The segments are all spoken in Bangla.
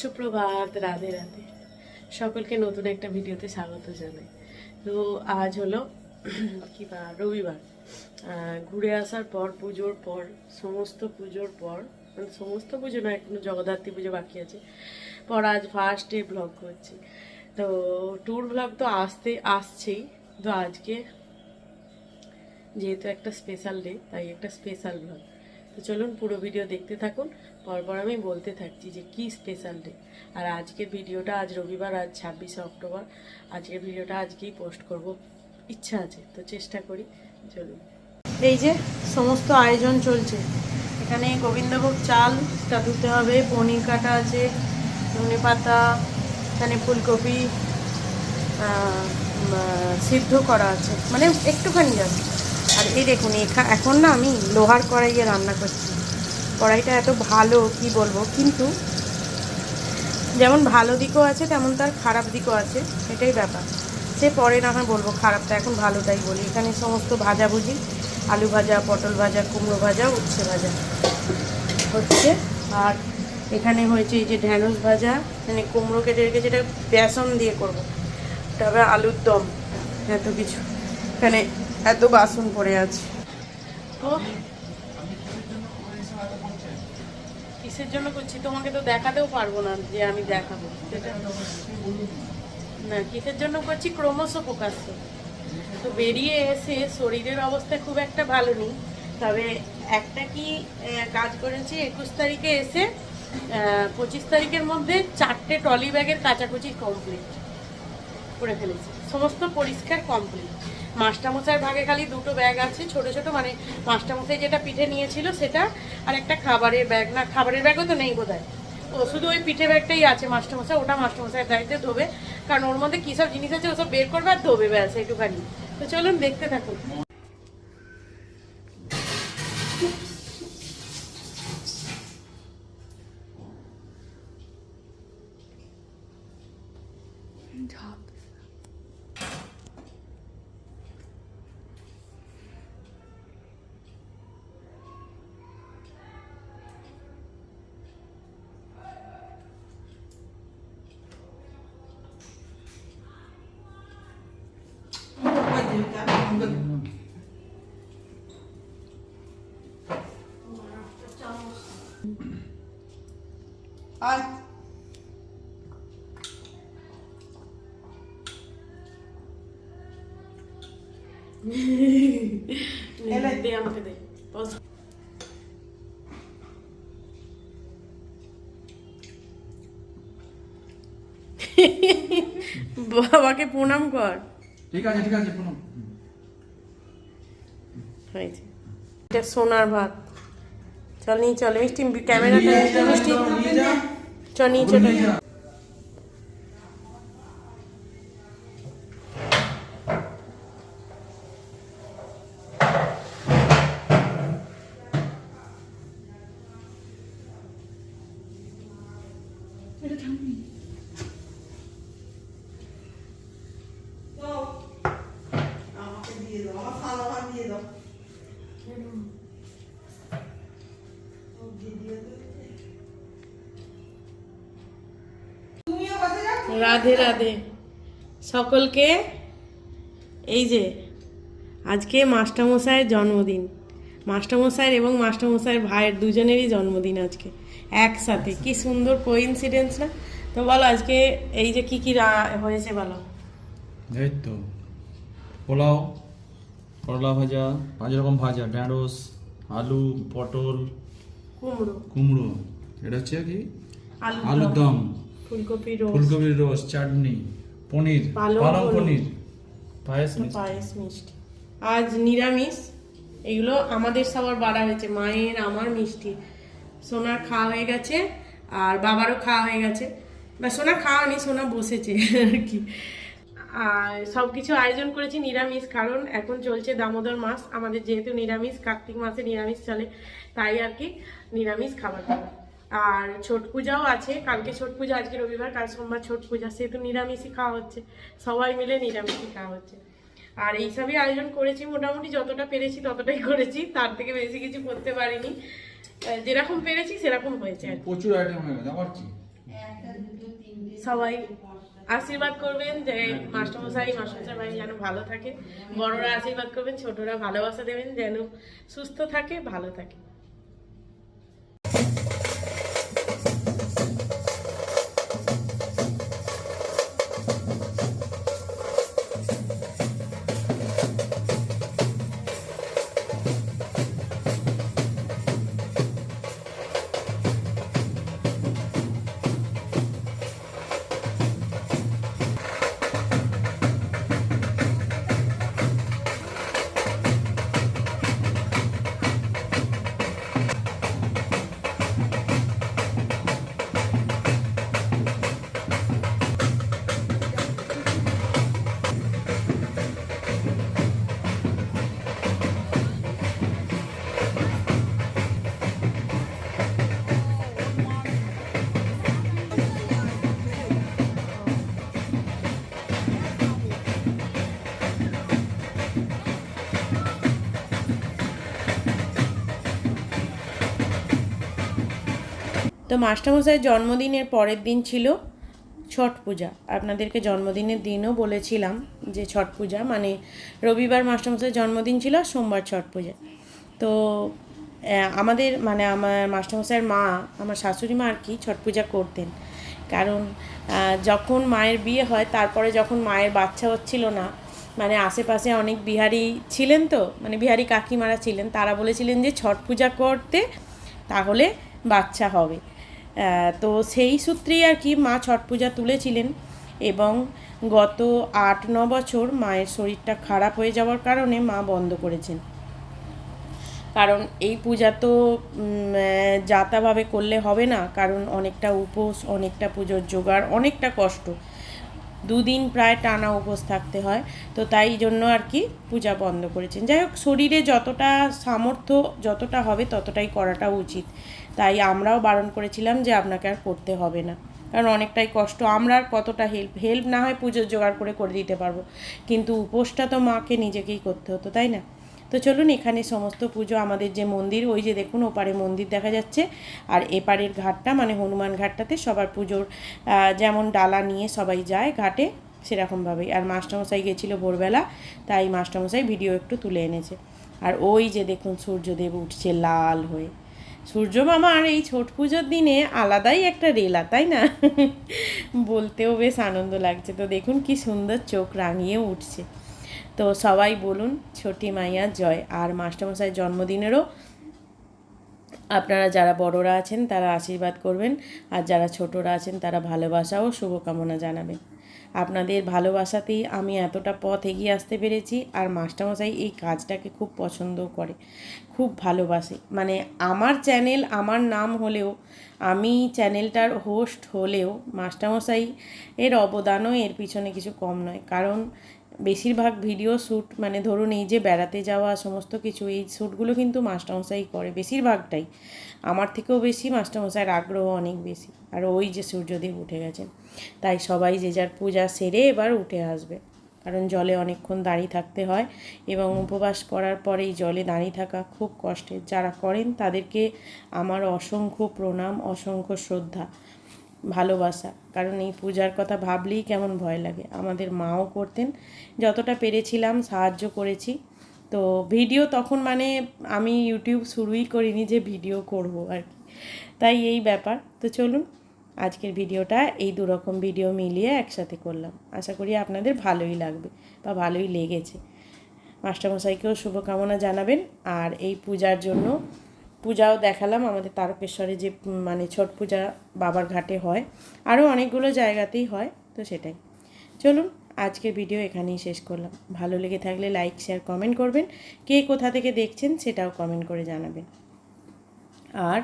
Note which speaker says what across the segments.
Speaker 1: সুপ্রভাত, রাধে রাধে। সকলকে নতুন একটা ভিডিওতে স্বাগত জানাই। তো আজ হলো কি বার রবিবার। ঘুরে আসার পর, পুজোর পর, সমস্ত পুজোর পর মানে সমস্ত পুজো না এখনও জগদ্ধাত্রী পুজো বাকি আছে। পর আজ ফার্স্ট ডে ব্লগ করছি। তো ট্যুর ব্লগ তো আসতে, আসছেই। তো আজকে যেহেতু একটা স্পেশাল ডে তাই একটা স্পেশাল ব্লগ তো চলুন পুরো ভিডিও দেখতে থাকুন। পরপর আমি বলতে থাকছি যে কি স্পেশাল ডে আর আজকের ভিডিওটা আজ রবিবার, আজ ছাব্বিশে অক্টোবর। আজকের ভিডিওটা আজকেই পোস্ট করব। ইচ্ছা আছে, তো চেষ্টা করি, চলুন। এই যে সমস্ত আয়োজন চলছে। এখানে গোবিন্দভোগ চালটা ধুতে হবে, পনির কাটা আছে, ধনে পাতা, এখানে ফুলকপি সিদ্ধ করা আছে। মানে একটুখানি যাবে আর এই দেখুন, এখা- এখন না আমি লোহার কড়াইয়ে রান্না করছি। কড়াইটা এত ভালো, কি বলব? কিন্তু যেমন ভালো দিকও আছে, তেমন তার খারাপ দিকও আছে, এটাই ব্যাপার। সে পরে না হয় বলব, খারাপটা এখন ভালোটাই বলি। এখানে সমস্ত ভাজাভুজি, আলু ভাজা, পটল ভাজা, কুমড়ো ভাজা, উচ্ছে ভাজা হচ্ছে। আর এখানে হয়েছে এই যে ঢ্যাঁড়স ভাজা এখানে কুমড়ো কেটে রেখেছে, এটা বেসন দিয়ে করব। তবে আলুর দম, এত কিছু। এখানে এত বাসন পড়ে আছে। তো কিসের জন্য করছি? তোমাকে তো দেখাতেও পারব না যে আমি দেখাবো। না, কিসের জন্য করছি? ক্রমশ প্রকাশ্য। তো বেরিয়ে এসে শরীরের অবস্থা খুব একটা ভালো নেই। তবে একটা কি কাজ করেছি, একুশ তারিখে এসে পঁচিশ তারিখের মধ্যে চারটে ট্রলি ব্যাগের কাচাকুচি কমপ্লিট করে ফেলেছি। সমস্ত পরিষ্কার কমপ্লিট মাস্টারমশাইয়ের ভাগে খালি দুটো ব্যাগ আছে, ছোট ছোট মানে মাস্টারমশাই যেটা পিঠে নিয়েছিল সেটা, আর একটা খাবারের ব্যাগ না, খাবারের ব্যাগও তো নেই বোধহয়। ও শুধু ওই পিঠে ব্যাগটাই আছে মাস্টারমশাই, ওটা মাস্টারমশাইয়ের দায়িত্বে ধোবে। কারণ ওর মধ্যে কী সব জিনিস আছে ওসব বের করবে আর ধোবে ব্যাস একটুখানি। তো চলুন দেখতে থাকুন।
Speaker 2: আয়
Speaker 1: দে আমাকে দে বাবাকে প্রণাম কর।
Speaker 3: ঠিক আছে ঠিক আছে প্রণাম।
Speaker 1: হয়েছে। এটা সোনার ভাত। চল নিয়ে চল মিষ্টি ক্যামেরাটা মিষ্টি। চল নিয়ে চলে। যা।
Speaker 2: আমাকে দিয়ে দাও আমার থালা ভাত দিয়ে দাও ও দিয়ে দিয়ে দাও। তুমিও বসে যাও
Speaker 1: রাধে রাধে। সকলকে এই যে, আজকে মাস্টারমশাইয়ের জন্মদিন। মাস্টারমশাইয়ের এবং মাস্টারমশাইয়ের ভাইয়ের দুজনেরই জন্মদিন আজকে, একসাথে। কি সুন্দর কোইন্সিডেন্স না? তো বলো আজকে এই যে কি কি হয়েছে বলো।
Speaker 3: এই তো পোলাও, করলা ভাজা, পাঁচ রকম ভাজা, ঢ্যাঁড়স, আলু, পটল
Speaker 1: কুমড়ো।
Speaker 3: কুমড়ো। এটা হচ্ছে কি?
Speaker 1: আলুর দম। ফুলকপি রোস্ট
Speaker 3: ফুলকপির চাটনি পনির
Speaker 1: পালং পনির।
Speaker 3: পায়েস।
Speaker 1: পায়েস মিষ্টি। আজ নিরামিষ। এগুলো আমাদের সবার বাড়া হয়েছে। মায়ের আমার মিষ্টি। সোনার খাওয়া হয়ে গেছে আর বাবারও খাওয়া হয়ে গেছে। বা সোনা খাওয়া নেই সোনা বসেছে আর কি। আর সব কিছু আয়োজন করেছি নিরামিষ কারণ এখন চলছে দামোদর মাস। আমাদের যেহেতু নিরামিষ কার্তিক মাসে নিরামিষ চলে তাই আর কি নিরামিষ খাবার খাব। আর ছট পূজাও আছে কালকে ছট পূজা আজকে রবিবার কাল সোমবার ছট পূজা সেহেতু নিরামিষই খাওয়া হচ্ছে। সবাই মিলে নিরামিষই খাওয়া হচ্ছে। আর এইসবই আয়োজন করেছি মোটামুটি যতটা পেরেছি ততটাই করেছি তার থেকে বেশি কিছু করতে পারিনি। যেরকম পেরেছি সেরকম হয়েছে আর কি।
Speaker 3: প্রচুর আইটেম হয়ে গেছে আবার কি?
Speaker 1: সবাই আশীর্বাদ করবেন যে মাস্টারমশাই মাস্টারমশাই ভাই যেন ভালো থাকে বড়রা আশীর্বাদ করবেন ছোটরা ভালোবাসা দেবেন যেন সুস্থ থাকে ভালো থাকে। তো মাস্টারমশাইয়ের জন্মদিনের পরের দিন ছিল ছট পূজা। আপনাদেরকে জন্মদিনের দিনও বলেছিলাম যে ছট পূজা মানে রবিবার মাস্টারমশাইয়ের জন্মদিন ছিল আর সোমবার ছট পূজা। তো আমাদের মানে আমার মাস্টারমশাইয়ের মা, আমার শাশুড়ি মা আর কি ছট পূজা করতেন। কারণ যখন মায়ের বিয়ে হয়, তারপরে যখন মায়ের বাচ্চা হচ্ছিল না মানে আশেপাশে অনেক বিহারি ছিলেন তো মানে বিহারি কাকিমারা ছিলেন, তারা বলেছিলেন যে ছট পূজা করতে তাহলে বাচ্চা হবে। তো সেই সূত্রেই আর কি মা ছট পূজা তুলেছিলেন এবং গত আট, ন বছর মায়ের শরীরটা খারাপ হয়ে যাওয়ার কারণে মা বন্ধ করেছেন। কারণ এই পূজা তো যাতাভাবে করলে হবে না, কারণ অনেকটা উপোস, অনেকটা পুজোর জোগাড়, অনেকটা কষ্ট। দুদিন প্রায় টানা উপোস থাকতে হয়। তো তাই জন্য আর কি পূজা বন্ধ করেছেন। যাই হোক, শরীরে যতটা সামর্থ্য যতটা হবে ততটাই করাটা উচিত। তাই আমরাও বারণ করেছিলাম যে আপনাকে আর করতে হবে না। কারণ অনেকটাই কষ্ট। আমরা আর কতটা হেল্প হেল্প না হয় পুজোর জোগাড় করে করে দিতে পারব। কিন্তু উপোসটা তো মাকে নিজেকেই করতে হতো, তাই না? তো চলুন এখানে সমস্ত পুজো, আমাদের যে মন্দির, ওই যে দেখুন ওপারে মন্দির দেখা যাচ্ছে। আর এপারের ঘাটটা মানে হনুমান ঘাটটাতে সবার পুজোর যেমন ডালা নিয়ে সবাই যায় ঘাটে, সেরকমভাবেই। আর মাস্টারমশাই গেছিল ভোরবেলা, তাই মাস্টারমশাই ভিডিও একটু তুলে এনেছে। আর ওই যে দেখুন সূর্যদেব উঠছে লাল হয়ে। সূর্য মামার এই ছট পুজোর দিনে আলাদাই একটা রেলা, তাই না? বলতেও বেশ আনন্দ লাগছে। তো দেখুন কি সুন্দর চোখ রাঙিয়ে উঠছে। তো সবাই বলুন, ছোটি মাইয়া, জয়। আর মাস্টারমশাইয়ের জন্মদিনেরও আপনারা যারা বড়রা আছেন, তারা আশীর্বাদ করবেন। আর যারা ছোটরা আছেন, তারা ভালোবাসা ও শুভকামনা জানাবেন। আপনাদের ভালোবাসাতেই আমি এতটা পথ এগিয়ে আসতে পেরেছি, আর মাস্টারমশাই এই কাজটাকে খুব পছন্দও করে, খুব ভালোবাসে। মানে আমার চ্যানেল আমার নাম হলেও, আমি চ্যানেলটার হোস্ট হলেও মাস্টারমশাই এর অবদানও এর পিছনে কিছু কম নয়। কারণ বেশিরভাগ ভিডিও শ্যুট মানে ধরুন এই যে বেড়াতে যাওয়া, সমস্ত কিছু, এই শ্যুটগুলো কিন্তু মাস্টারমশাই করে বেশিরভাগটাই। আমার থেকেও বেশি মাস্টারমশাইয়ের আগ্রহ অনেক বেশি। আর ওই যে সূর্যদেব উঠে গেছেন। তাই সবাই যে যার পূজা সেরে এবার উঠে আসবে। কারণ জলে অনেকক্ষণ দাঁড়িয়ে থাকতে হয় এবং উপবাস করার পরে এই জলে দাঁড়িয়ে থাকা খুব কষ্টের। যারা করেন তাদেরকে আমার অসংখ্য প্রণাম, অসংখ্য শ্রদ্ধা। ভালোবাসা। কারণ এই পূজার কথা ভাবলেই কেমন ভয় লাগে। আমাদের মাও করতেন। যতটা পেরেছিলাম, সাহায্য করেছি। তো ভিডিও তখন মানে আমি ইউটিউব শুরুই করিনি যে ভিডিও করব আর কি। তাই এই ব্যাপার। তো চলুন, আজকের ভিডিওটা এই দুরকম ভিডিও মিলিয়ে একসাথে করলাম। আশা করি আপনাদের ভালোই লাগবে বা ভালোই লেগেছে। মাস্টারমশাইকেও শুভকামনা জানাবেন। আর এই পূজার জন্য পূজাও দেখালাম, আমাদের তারকেশ্বরে যে মানে ছট পূজা বাবার ঘাটে হয়, আরও অনেকগুলো জায়গাতেই হয়, তো সেটাই। চলুন, আজকের ভিডিও এখানেই শেষ করলাম। ভালো লেগে থাকলে লাইক, শেয়ার, কমেন্ট করবেন। কে কোথা থেকে দেখছেন সেটাও কমেন্ট করে জানাবেন। আর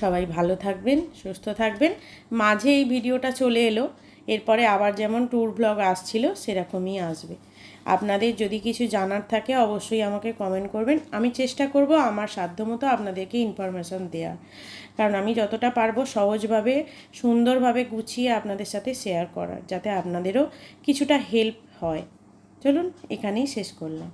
Speaker 1: সবাই ভালো থাকবেন, সুস্থ থাকবেন। মাঝে এই ভিডিওটা চলে এলো এরপরে আবার যেমন ট্যুর ব্লগ আসছিল, সেরকমই আসবে। আপনাদের যদি কিছু জানার থাকে, অবশ্যই আমাকে কমেন্ট করবেন। আমি চেষ্টা করব আমার সাধ্যমতো আপনাদেরকে ইনফরমেশান দেওয়ার। কারণ আমি যতটা পারব সহজভাবে, সুন্দরভাবে গুছিয়ে আপনাদের সাথে শেয়ার করার, যাতে আপনাদেরও কিছুটা হেল্প হয়। চলুন, এখানেই শেষ করলাম।